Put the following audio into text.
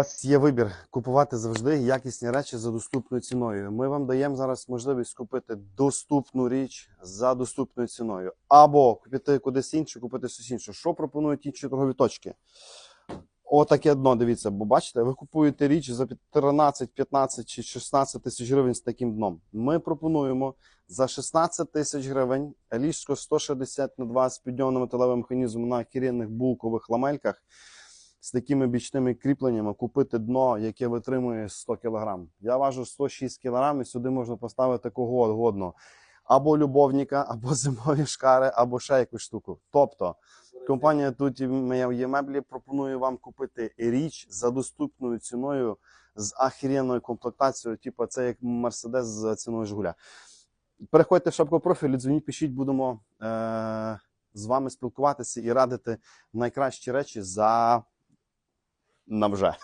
вас є вибір купувати завжди якісні речі за доступною ціною. Ми вам даємо зараз можливість купити доступну річ за доступною ціною, або купити кудись інше, купити щось інше. Що пропонують інші торгові точки? Отаке дно, дивіться, бо бачите, ви купуєте річ за 13, 15 чи 16 тисяч гривень з таким дном. Ми пропонуємо за 16 тисяч гривень ліжко 160 на 2 з підйомним металевим механізмом на кірінних булкових ламельках з такими бічними кріпленнями купити дно, яке витримує 100 кг. Я важу 106 кг, і сюди можна поставити кого угодно. Або любовника, або зимові шкари, або ще якусь штуку. Тобто, компанія тут є меблі пропонує вам купити річ за доступною ціною з ахіренною комплектацією, типу це як Мерседес з ціною Жигуля. Переходьте в шапку профілю, дзвоніть, пишіть, будемо е- з вами спілкуватися і радити найкращі речі за на вже.